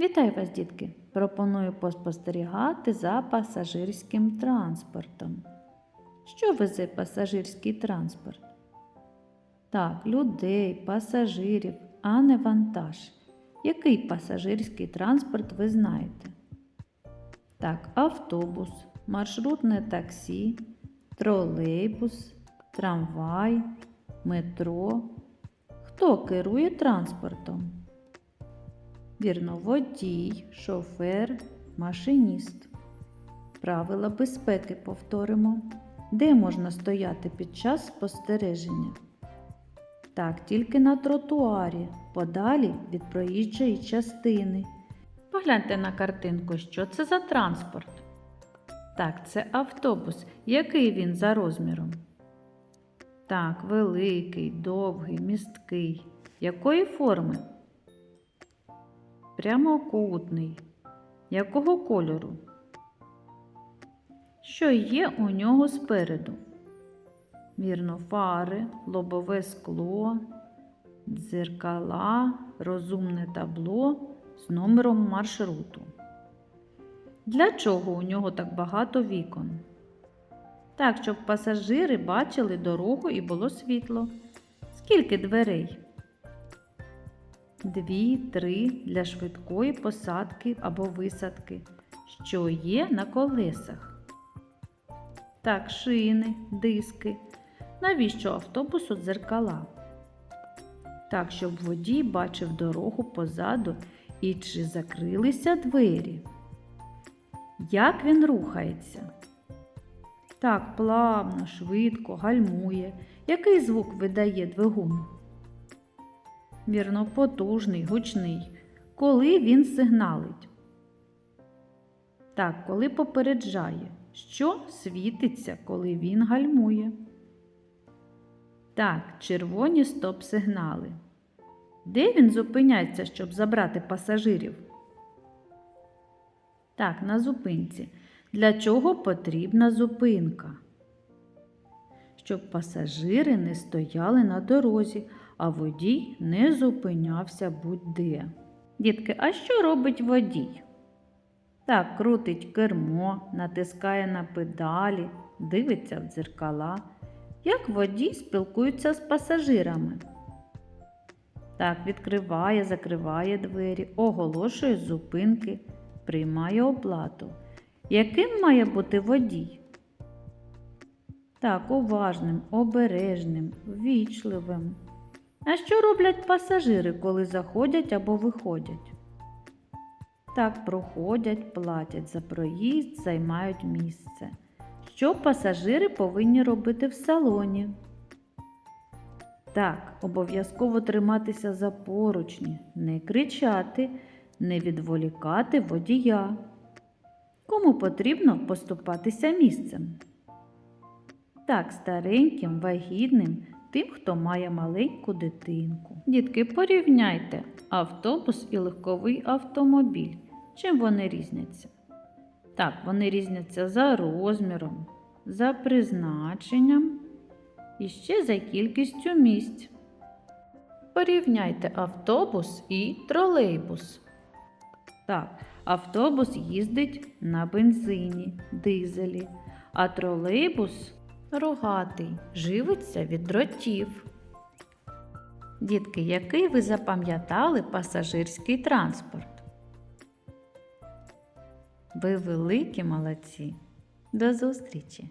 Вітаю вас, дітки! Пропоную поспостерігати за пасажирським транспортом. Що везе пасажирський транспорт? Так, людей, пасажирів, а не вантаж. Який пасажирський транспорт ви знаєте? Так, автобус, маршрутне таксі, тролейбус, трамвай, метро. Хто керує транспортом? Вірно, водій, шофер, машиніст. Правила безпеки повторимо. Де можна стояти під час спостереження? Так, тільки на тротуарі, подалі від проїжджої частини. Погляньте на картинку, що це за транспорт. Так, це автобус. Який він за розміром? Так, великий, довгий, місткий. Якої форми? Прямокутний. Якого кольору? Що є у нього спереду? Вірно, фари, лобове скло, дзеркала, розумне табло з номером маршруту. Для чого у нього так багато вікон? Так, щоб пасажири бачили дорогу і було світло. Скільки дверей? Дві, три для швидкої посадки або висадки, що є на колесах. Так, шини, диски. Навіщо автобусу дзеркала? Так, щоб водій бачив дорогу позаду і чи закрилися двері. Як він рухається? Так, плавно, швидко, гальмує. Який звук видає двигун? Вірно, потужний, гучний. Коли він сигналить? Так, коли попереджає, що світиться, коли він гальмує. Так, червоні стоп-сигнали. Де він зупиняється, щоб забрати пасажирів? Так, на зупинці. Для чого потрібна зупинка? Щоб пасажири не стояли на дорозі, а водій не зупинявся будь-де. Дітки, а що робить водій? Так, крутить кермо, натискає на педалі, дивиться в дзеркала. Як водій спілкується з пасажирами? Так, відкриває, закриває двері, оголошує зупинки, приймає оплату. Яким має бути водій? Так, уважним, обережним, ввічливим. А що роблять пасажири, коли заходять або виходять? Так, проходять, платять за проїзд, займають місце. Що пасажири повинні робити в салоні? Так, обов'язково триматися за поручні, не кричати, не відволікати водія. Кому потрібно поступатися місцем? Так, стареньким, вагітним, тим, хто має маленьку дитинку. Дітки, порівняйте автобус і легковий автомобіль. Чим вони різняться? Так, вони різняться за розміром, за призначенням і ще за кількістю місць. Порівняйте автобус і тролейбус. Так, автобус їздить на бензині, дизелі, а тролейбус рогатий, живиться від дротів. Дітки, який ви запам'ятали пасажирський транспорт? Ви великі молодці. До зустрічі!